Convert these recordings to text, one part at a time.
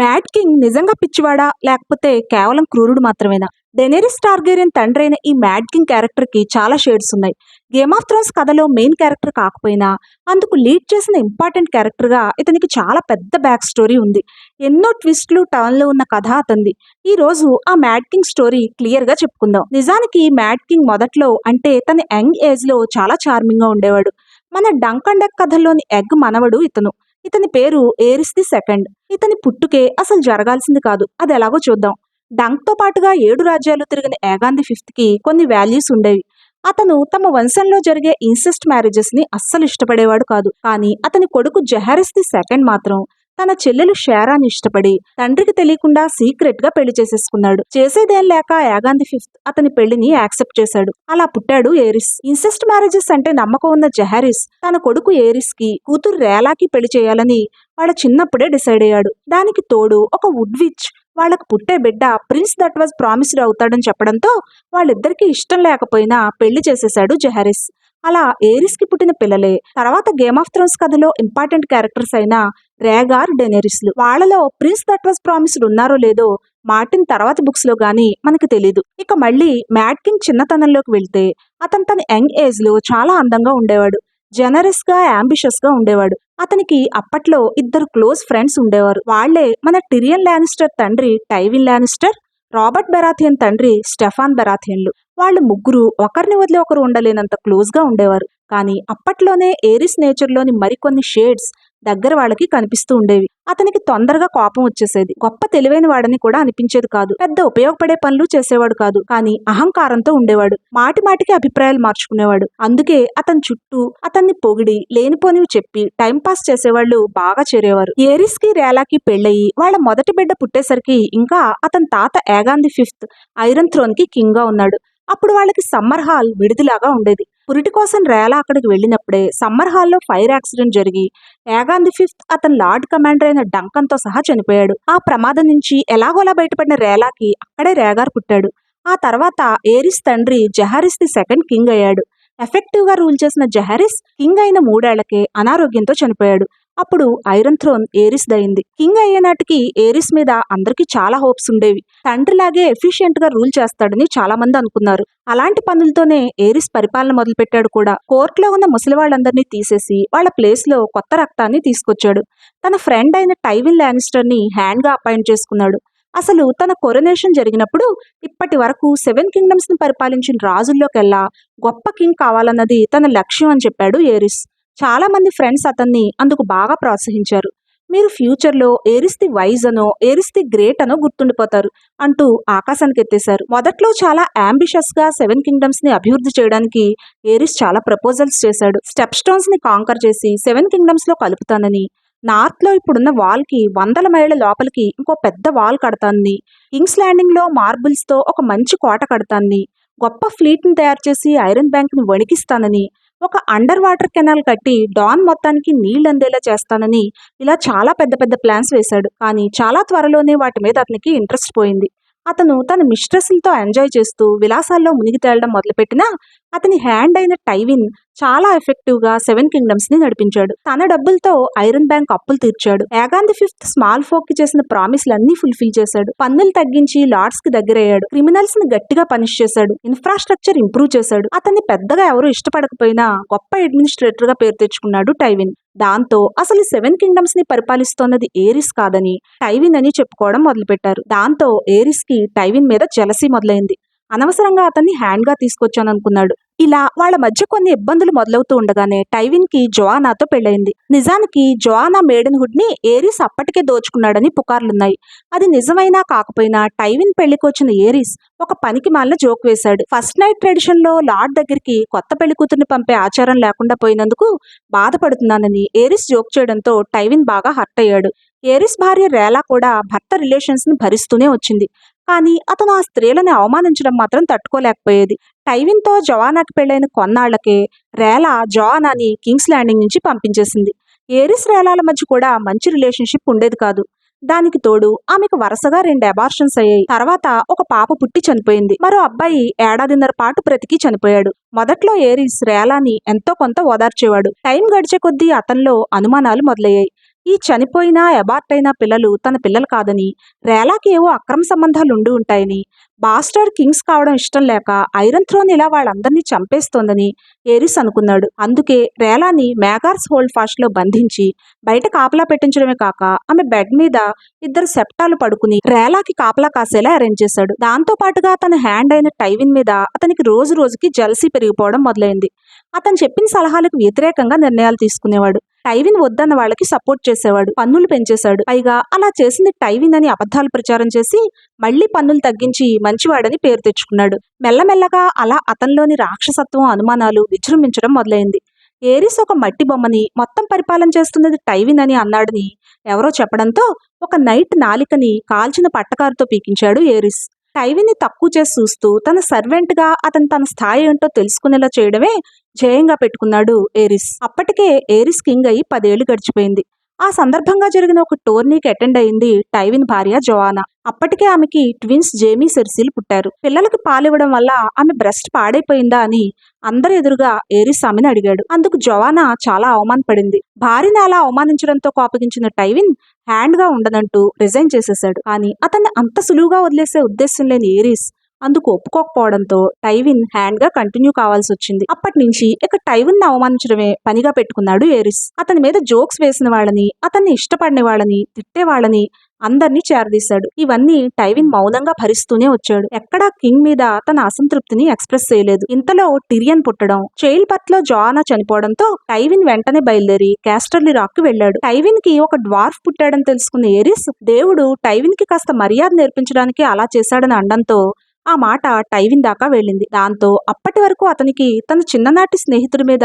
Mad king నిజంగా పిచ్చివాడా? లేకపోతే కేవలం క్రూరుడు మాత్రమేనా? డెనేరిస్ టార్గేరియన్ తండ్రి అయిన ఈ మ్యాడ్ కింగ్ క్యారెక్టర్కి చాలా షేడ్స్ ఉన్నాయి. గేమ్ ఆఫ్ థ్రోన్స్ కథలో మెయిన్ క్యారెక్టర్ కాకపోయినా అందుకు లీడ్ చేసిన ఇంపార్టెంట్ క్యారెక్టర్గా ఇతనికి చాలా పెద్ద బ్యాక్ స్టోరీ ఉంది. ఎన్నో ట్విస్ట్లు టర్న్లు ఉన్న కథ అతంది ఈ రోజు ఆ మ్యాడ్ కింగ్ స్టోరీ క్లియర్గా చెప్పుకుందాం. నిజానికి మ్యాడ్ కింగ్ మొదట్లో అంటే తన యంగ్ ఏజ్లో చాలా చార్మింగ్గా ఉండేవాడు. మన డంకన్ డెక్ కథల్లోని ఎగ్ మనవడు ఇతను. ఇతని పేరు ఏరిస్ ది సెకండ్. ఇతని పుట్టుకే అసలు జరగాల్సింది కాదు. అది ఎలాగో చూద్దాం. డంక్తో పాటుగా ఏడు రాజ్యాలు తిరిగిన ఏగాంది ఫిఫ్త్కి కొన్ని వాల్యూస్ ఉండేవి. అతను తమ వంశంలో జరిగే ఇన్సెస్ట్ మ్యారేజెస్ని అస్సలు ఇష్టపడేవాడు కాదు. కానీ అతని కొడుకు జహారిస్ ది సెకండ్ మాత్రం తన చెల్లెలు షేరాని ఇష్టపడి తండ్రికి తెలియకుండా సీక్రెట్గా పెళ్ళి చేసేసుకున్నాడు. చేసేదేం లేక యాగాంధి ఫిఫ్త్ అతని పెళ్ళిని యాక్సెప్ట్ చేశాడు. అలా పుట్టాడు ఏరిస్. ఇన్సెస్ట్ మ్యారేజెస్ అంటే నమ్మకం ఉన్న జహారిస్ తన కొడుకు ఏరిస్కి కూతురు రేలాకి పెళ్ళి చేయాలని వాళ్ళ చిన్నప్పుడే డిసైడ్ అయ్యాడు. దానికి తోడు ఒక వుడ్ విచ్ వాళ్ళకు పుట్టే బిడ్డ ప్రిన్స్ దట్ వాజ్ ప్రామిస్డ్ అవుతాడని చెప్పడంతో వాళ్ళిద్దరికీ ఇష్టం లేకపోయినా పెళ్ళి చేసేశాడు జహారిస్. అలా ఏరిస్కి పుట్టిన పిల్లలే. తర్వాత గేమ్ ఆఫ్ థ్రోన్స్ కథలో ఇంపార్టెంట్ క్యారెక్టర్స్ అయిన రేగార్ డెనెరిస్లు. వాళ్ళలో ప్రిన్స్ దట్ వాస్ ప్రామిస్డ్ ఉన్నారో లేదో మార్టిన్ తర్వాత బుక్స్లో గానీ మనకు తెలీదు. ఇక మళ్ళీ మ్యాడ్ కింగ్ చిన్నతనంలోకి వెళ్తే అతను తన యంగ్ ఏజ్లో చాలా అందంగా ఉండేవాడు. జనరస్గా అంబిషియస్గా ఉండేవాడు. అతనికి అప్పట్లో ఇద్దరు క్లోజ్ ఫ్రెండ్స్ ఉండేవారు. వాళ్ళే మన టిరియన్ లానిస్టర్ తండ్రి టైవిన్ లానిస్టర్ రాబర్ట్ బెరాథియన్ తండ్రి స్టెఫాన్ బెరాథియన్లు. వాళ్ళు ముగ్గురు ఒకరిని వదిలి ఒకరు ఉండలేనంత క్లోజ్గా ఉండేవారు. కానీ అప్పట్లోనే ఏరిస్ నేచర్లోని మరికొన్ని షేడ్స్ దగ్గర వాళ్ళకి కనిపిస్తూ ఉండేవి. అతనికి తొందరగా కోపం వచ్చేసేది. గొప్ప తెలివైన వాడని కూడా అనిపించేది కాదు. పెద్ద ఉపయోగపడే పనులు చేసేవాడు కాదు. కానీ అహంకారంతో ఉండేవాడు. మాటి మాటికి అభిప్రాయాలు మార్చుకునేవాడు. అందుకే అతని చుట్టూ అతన్ని పొగిడి లేనిపోనివి చెప్పి టైం పాస్ చేసేవాళ్ళు బాగా చేరేవారు. ఏరిస్కి రేలాకి పెళ్ళయి వాళ్ళ మొదటి బిడ్డ పుట్టేసరికి ఇంకా అతని తాత ఏగాంది ఫిఫ్త్ ఐరన్ థ్రోన్కి కింగ్గా ఉన్నాడు. అప్పుడు వాళ్ళకి సమ్మర్ హాల్ విడిదిలాగా ఉండేది. పురిటి కోసం రేలా అక్కడికి వెళ్ళినప్పుడే సమ్మర్ హాల్లో ఫైర్ యాక్సిడెంట్ జరిగి ఏగాంది ఫిఫ్త్ అతని లార్డ్ కమాండర్ అయిన డంకన్తో సహా చనిపోయాడు. ఆ ప్రమాదం నుంచి ఎలాగోలా బయటపడిన రేలాకి అక్కడే రేగార్ పుట్టాడు. ఆ తర్వాత ఏరిస్ తండ్రి జహారిస్ ది సెకండ్ కింగ్ అయ్యాడు. ఎఫెక్టివ్గా రూల్ చేసిన జహారిస్ కింగ్ అయిన మూడేళ్ళకే అనారోగ్యంతో చనిపోయాడు. అప్పుడు ఐరన్ థ్రోన్ ఏరిస్ దయింది కింగ్ అయ్యే నాటికి ఏరిస్ మీద అందరికీ చాలా హోప్స్ ఉండేవి. తండ్రిలాగే ఎఫిషియెంట్గా రూల్ చేస్తాడని చాలా మంది అనుకున్నారు. అలాంటి పనులతోనే ఏరిస్ పరిపాలన మొదలుపెట్టాడు కూడా. కోర్టులో ఉన్న ముసలి వాళ్ళందరినీ తీసేసి వాళ్ళ ప్లేస్లో కొత్త రక్తాన్ని తీసుకొచ్చాడు. తన ఫ్రెండ్ అయిన టైవిన్ లానిస్టర్ని హ్యాండ్గా అపాయింట్ చేసుకున్నాడు. అసలు తన కొరనేషన్ జరిగినప్పుడు ఇప్పటి వరకు సెవెన్ కింగ్డమ్స్ని పరిపాలించిన రాజుల్లోకెల్లా గొప్ప కింగ్ కావాలన్నది తన లక్ష్యం అని చెప్పాడు ఏరిస్. చాలామంది ఫ్రెండ్స్ అతన్ని అందుకు బాగా ప్రోత్సహించారు. మీరు ఫ్యూచర్లో ఏరిస్ ది వైజ్ అనో ఏరిస్ ది గ్రేట్ అనో గుర్తుండిపోతారు అంటూ ఆకాశానికి ఎత్తేశారు. మొదట్లో చాలా అంబిషియస్గా సెవెన్ కింగ్డమ్స్ని అభివృద్ధి చేయడానికి ఏరిస్ చాలా ప్రపోజల్స్ చేశాడు. స్టెప్ స్టోన్స్ని కాంకర్ చేసి సెవెన్ కింగ్డమ్స్లో కలుపుతానని నార్త్లో ఇప్పుడున్న వాల్కి వందల మైళ్ళ లోపలికి ఇంకో పెద్ద వాల్ కడతాన్ని కింగ్స్ ల్యాండింగ్లో మార్బుల్స్తో ఒక మంచి కోట కడతాన్ని గొప్ప ఫ్లీట్ని తయారు చేసి ఐరన్ బ్యాంక్ని వణికిస్తానని ఒక అండర్ వాటర్ కెనాల్ కట్టి డాన్ మొత్తానికి నీళ్ళు అందేలా చేస్తానని ఇలా చాలా పెద్ద పెద్ద ప్లాన్స్ వేశాడు. కానీ చాలా త్వరలోనే వాటి మీద అతనికి ఇంట్రెస్ట్ పోయింది. అతను తన మిస్ట్రెస్లతో ఎంజాయ్ చేస్తూ విలాసాల్లో మునిగి తేలడం మొదలుపెట్టినా అతని హ్యాండ్ అయిన టైవిన్ చాలా ఎఫెక్టివ్గా సెవెన్ కింగ్డమ్స్ని నడిపించాడు. తన డబ్బులతో ఐరన్ బ్యాంక్ అప్పులు తీర్చాడు. ఏగాంది ఫిఫ్త్ స్మాల్ ఫోక్కి చేసిన ప్రామిస్లన్నీ ఫుల్ఫిల్ చేశాడు. పన్నులు తగ్గించి లార్డ్స్కి దగ్గరయ్యాడు. క్రిమినల్స్ని గట్టిగా పనిష్ చేశాడు. ఇన్ఫ్రాస్ట్రక్చర్ ఇంప్రూవ్ చేశాడు. అతన్ని పెద్దగా ఎవరూ ఇష్టపడకపోయినా గొప్ప అడ్మినిస్ట్రేటర్గా పేరు తెచ్చుకున్నాడు టైవిన్. దాంతో అసలు సెవెన్ కింగ్డమ్స్ని పరిపాలిస్తోన్నది ఏరిస్ కాదని టైవిన్ అని చెప్పుకోవడం మొదలుపెట్టారు. దాంతో ఏరిస్కి టైవిన్ మీద జలసీ మొదలైంది. అనవసరంగా అతన్ని హ్యాండ్గా తీసుకొచ్చాను అనుకున్నాడు ఇలా వాళ్ళ మధ్య కొన్ని ఇబ్బందులు మొదలవుతూ ఉండగానే టైవిన్కి జోఆనాతో పెళ్ళైంది నిజానికి జోఆనా మేడన్ హుడ్ని ఏరిస్ అప్పటికే దోచుకున్నాడని పుకార్లున్నాయి. అది నిజమైనా కాకపోయినా టైవిన్ పెళ్ళికి వచ్చిన ఏరిస్ ఒక పనికి మాలిన జోక్ వేశాడు. ఫస్ట్ నైట్ ట్రెడిషన్లో లార్డ్ దగ్గరికి కొత్త పెళ్ళి కూతుర్ని పంపే ఆచారం లేకుండా పోయినందుకు బాధపడుతున్నానని ఏరిస్ జోక్ చేయడంతో టైవిన్ బాగా హర్ట్ అయ్యాడు. ఏరిస్ భార్య రేలా కూడా భర్త రిలేషన్స్ని భరిస్తూనే వచ్చింది. కానీ అతను ఆ స్త్రీలను అవమానించడం మాత్రం తట్టుకోలేకపోయేది. టైవిన్తో జవానాకి పెళ్ళైన కొన్నాళ్ళకే రేలా జవానాని కింగ్స్ ల్యాండింగ్ నుంచి పంపించేసింది. ఏరిస్ రేలాల మధ్య కూడా మంచి రిలేషన్షిప్ ఉండేది కాదు. దానికి తోడు ఆమెకు వరుసగా రెండు అబార్షన్స్ అయ్యాయి. తర్వాత ఒక పాప పుట్టి చనిపోయింది. మరో అబ్బాయి ఏడాదిన్నర పాటు బ్రతికి చనిపోయాడు. మొదట్లో ఏరిస్ రేలాని ఎంతో కొంత ఓదార్చేవాడు. టైం గడిచే కొద్దీ అతనిలో అనుమానాలు మొదలయ్యాయి. ఈ చనిపోయిన అబార్ట్ అయిన పిల్లలు తన పిల్లలు కాదని రేలాకి ఏవో అక్రమ సంబంధాలు ఉండి ఉంటాయని బాస్టర్ కింగ్స్ కావడం ఇష్టం లేక ఐరన్ థ్రోన్ ఇలా వాళ్ళందరినీ చంపేస్తోందని ఏరిస్ అనుకున్నాడు. అందుకే రేలాని మేగార్స్ హోల్డ్ ఫాస్ట్లో బంధించి బయట కాపలా పెట్టించడమే కాక ఆమె బెడ్ మీద ఇద్దరు సెప్టాలు పడుకుని రేలాకి కాపలా కాసేలా అరేంజ్ చేశాడు. దాంతో పాటుగా తన హ్యాండ్ అయిన టైవిన్ మీద అతనికి రోజు రోజుకి జలసీ పెరిగిపోవడం మొదలైంది. అతను చెప్పిన సలహాలకు వ్యతిరేకంగా నిర్ణయాలు తీసుకునేవాడు. టైవిన్ వద్దన్న వాళ్ళకి సపోర్ట్ చేసేవాడు పన్నులు పెంచేశాడు. పైగా అలా చేసింది టైవిన్ అని అబద్ధాలు ప్రచారం చేసి మళ్ళీ పన్నులు తగ్గించి మంచివాడని పేరు తెచ్చుకున్నాడు. మెల్లమెల్లగా అలా అతనిలోని రాక్షసత్వం అనుమానాలు విజృంభించడం మొదలైంది. ఏరిస్ ఒక మట్టి బొమ్మని మొత్తం పరిపాలన చేస్తున్నది టైవిన్ అని అన్నాడని ఎవరో చెప్పడంతో ఒక నైట్ నాలికని కాల్చిన పట్టకారుతో పీకించాడు ఏరిస్. టైవిని తక్కువ చేసి చూస్తూ తన సర్వెంట్గా అతను తన స్థాయి ఏంటో తెలుసుకునేలా చేయడమే జయంగా పెట్టుకున్నాడు ఏరిస్. అప్పటికే ఏరిస్ కింగ్ అయి పదేళ్ళు గడిచిపోయింది. ఆ సందర్భంగా జరిగిన ఒక టోర్నీకి అటెండ్ అయింది టైవిన్ భార్య జోవానా అప్పటికే ఆమెకి ట్విన్స్ జేమీ సెర్సీలు పుట్టారు. పిల్లలకి పాలివ్వడం వల్ల ఆమె బ్రెస్ట్ పాడైపోయిందా అని అందరి ఎదురుగా ఏరిస్ ఆమెను అడిగాడు. అందుకు జవానా చాలా అవమానపడింది. భార్యని అలా అవమానించడంతో కోపగించిన టైవిన్ హ్యాండ్గా ఉండదంటూ రిజైన్ చేసేశాడు. కానీ అతన్ని అంత సులువుగా వదిలేసే ఉద్దేశం లేని ఏరిస్ అందుకు ఒప్పుకోకపోవడంతో టైవిన్ హ్యాండ్గా కంటిన్యూ కావాల్సి వచ్చింది అప్పటి నుంచి ఇక టైవిన్ అవమానించడమే పనిగా పెట్టుకున్నాడు ఏరిస్. అతని మీద జోక్స్ వేసిన వాళ్ళని అతన్ని ఇష్టపడిన వాళ్ళని తిట్టే వాళ్ళని అందరినీ చేరదీశాడు. ఇవన్నీ టైవిన్ మౌనంగా భరిస్తూనే వచ్చాడు. ఎక్కడా కింగ్ మీద తన అసంతృప్తిని ఎక్స్ప్రెస్ చేయలేదు. ఇంతలో టిరియన్ పుట్టడం చైల్ పత్లో జానా చనిపోవడంతో టైవిన్ వెంటనే బయలుదేరి క్యాస్టర్లీ రాక్కి వెళ్ళాడు. టైవిన్కి ఒక డ్వార్ఫ్ పుట్టాడని తెలుసుకున్న ఏరిస్ దేవుడు టైవిన్కి కాస్త మర్యాద నేర్పించడానికి అలా చేశాడని అండంతో ఆ మాట టైవిన్ దాకా వెళ్ళింది. దాంతో అప్పటి వరకు అతనికి తన చిన్ననాటి స్నేహితుడి మీద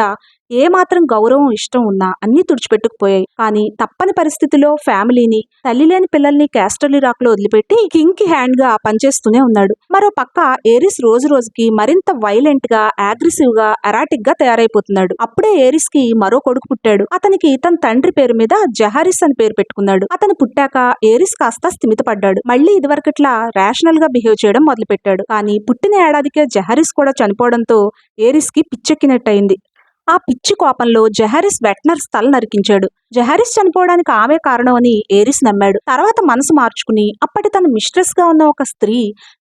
ఏ మాత్రం గౌరవం ఇష్టం ఉన్నా అన్ని తుడిచిపెట్టుకుపోయాయి. కానీ తప్పని పరిస్థితిలో ఫ్యామిలీని తల్లి లేని పిల్లల్ని క్యాస్టర్లీ రాక్లో వదిలిపెట్టి కింగ్కి హ్యాండ్గా పనిచేస్తూనే ఉన్నాడు. మరో పక్క ఏరిస్ రోజు రోజుకి మరింత వైలెంట్గా అగ్రెసివ్గా ఎరాటిక్గా తయారైపోతున్నాడు. అప్పుడే ఏరిస్కి మరో కొడుకు పుట్టాడు. అతనికి తన తండ్రి పేరు మీద జహారిస్ అని పేరు పెట్టుకున్నాడు. అతను పుట్టాక ఏరిస్ కాస్త స్థిమితపడ్డాడు. మళ్ళీ ఇదివరకట్లా రేషనల్గా బిహేవ్ చేయడం మొదలుపెట్టాడు. కానీ పుట్టిన ఏడాదికే జహారిస్ కూడా చనిపోవడంతో ఏరిస్కి పిచ్చెక్కినట్టయింది. ఆ పిచ్చి కోపంలో జహారిస్ వెట్నర్స్ తల నరికించాడు. జహారిస్ చనిపోవడానికి ఆమె కారణం అని ఏరిస్ నమ్మాడు. తర్వాత మనసు మార్చుకుని అప్పటి తన మిస్ట్రెస్గా ఉన్న ఒక స్త్రీ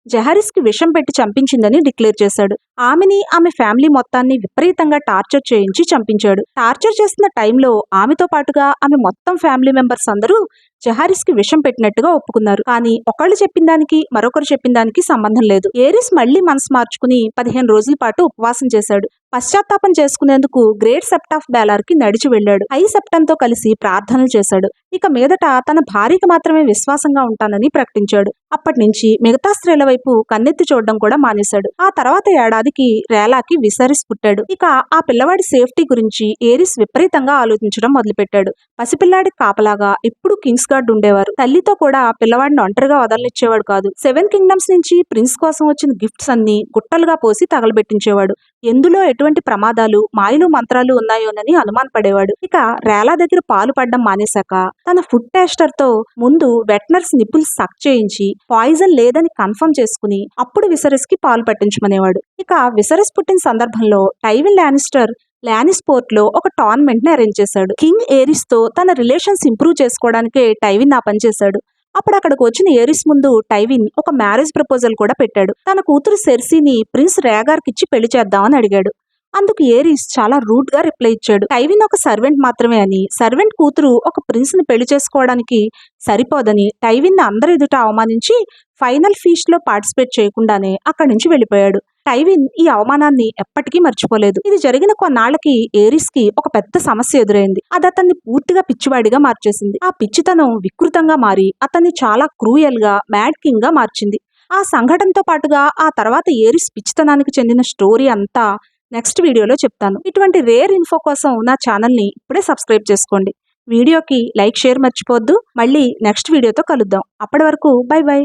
జహారిస్కి విషం పెట్టి చంపించిందని డిక్లేర్ చేశాడు. ఆమెని ఆమె ఫ్యామిలీ మొత్తాన్ని విపరీతంగా టార్చర్ చేయించి చంపించాడు. టార్చర్ చేస్తున్న టైంలో ఆమెతో పాటుగా ఆమె మొత్తం ఫ్యామిలీ మెంబర్స్ అందరూ జహారిస్కి విషం పెట్టినట్టుగా ఒప్పుకున్నారు. కానీ ఒకళ్ళు చెప్పిన దానికి మరొకరు చెప్పిన దానికి సంబంధం లేదు. ఏరిస్ మళ్ళీ మనసు మార్చుకుని పదిహేను రోజుల పాటు ఉపవాసం చేశాడు. పశ్చాత్తాపం చేసుకునేందుకు గ్రేట్ సెప్ట్ ఆఫ్ బేలార్కి నడిచి వెళ్ళాడు. హై సెప్టంతో కలిసి ప్రార్థనలు చేశాడు. ఇక మీదట తన భార్యకి మాత్రమే విశ్వాసంగా ఉంటానని ప్రకటించాడు. అప్పటి నుంచి మిగతా స్త్రీల వైపు కన్నెత్తి చూడడం కూడా మానేశాడు. ఆ తర్వాత ఏడాదికి రేలాకి విసరిస్ పుట్టాడు. ఇక ఆ పిల్లవాడి సేఫ్టీ గురించి ఏరిస్ విపరీతంగా ఆలోచించడం మొదలుపెట్టాడు. పసిపిల్లాడి కాపలాగా ఎప్పుడు కింగ్స్ గార్డ్ ఉండేవారు. తల్లితో కూడా పిల్లవాడిని ఒంటరిగా వదలనిచ్చేవాడు కాదు. సెవెన్ కింగ్డమ్స్ నుంచి ప్రిన్స్ కోసం వచ్చిన గిఫ్ట్స్ అన్ని గుట్టలుగా పోసి తగలబెట్టించేవాడు. ఎందులో ఎటువంటి ప్రమాదాలు మాయలు మంత్రాలు ఉన్నాయోనని అనుమానపడేవాడు. ఇక రేలా దగ్గర పాలు పడ్డం మానేశాక తన ఫుడ్ టేస్టర్తో ముందు వెటనర్స్ నిపుల్స్ సక్ చేయించి పాయిజన్ లేదని కన్ఫర్మ్ చేసుకుని అప్పుడు విసరస్కి పాలు పట్టించమనేవాడు. ఇక విసరస్ పుట్టిన సందర్భంలో టైవిన్ లానిస్టర్ లానిస్పోర్ట్లో ఒక టోర్నమెంట్ని అరేంజ్ చేశాడు. కింగ్ ఏరిస్తో తన రిలేషన్స్ ఇంప్రూవ్ చేసుకోవడానికే టైవిన్ ఆ పని చేశాడు. అప్పుడు అక్కడికి వచ్చిన ఏరిస్ ముందు టైవిన్ ఒక మ్యారేజ్ ప్రపోజల్ కూడా పెట్టాడు. తన కూతురు సెర్సీని ప్రిన్స్ రేగార్కి ఇచ్చి పెళ్ళి చేద్దామని అడిగాడు. అందుకు ఏరిస్ చాలా రూట్గా రిప్లై ఇచ్చాడు. టైవిన్ ఒక సర్వెంట్ మాత్రమే అని సర్వెంట్ కూతురు ఒక ప్రిన్స్ని పెళ్ళి చేసుకోవడానికి సరిపోదని టైవిన్ అందరి ఎదుట అవమానించి ఫైనల్ ఫీస్ట్లో పార్టిసిపేట్ చేయకుండానే అక్కడి నుంచి వెళ్ళిపోయాడు. టైవిన్ ఈ అవమానాన్ని ఎప్పటికీ మర్చిపోలేదు. ఇది జరిగిన కొన్నాళ్ళకి ఏరిస్కి ఒక పెద్ద సమస్య ఎదురైంది. అది అతన్ని పూర్తిగా పిచ్చివాడిగా మార్చేసింది. ఆ పిచ్చితనం వికృతంగా మారి అతన్ని చాలా క్రూయల్గా మ్యాడ్ కింగ్గా మార్చింది. ఆ సంఘటనతో పాటుగా ఆ తర్వాత ఏరిస్ పిచ్చితనానికి చెందిన స్టోరీ అంతా నెక్స్ట్ వీడియోలో చెప్తాను. ఇటువంటి రేర్ ఇన్ఫో కోసం నా ఛానల్ని ఇప్పుడే సబ్స్క్రైబ్ చేసుకోండి. వీడియోకి లైక్ షేర్ మర్చిపోవద్దు. మళ్ళీ నెక్స్ట్ వీడియోతో కలుద్దాం. అప్పటి వరకు బై బై.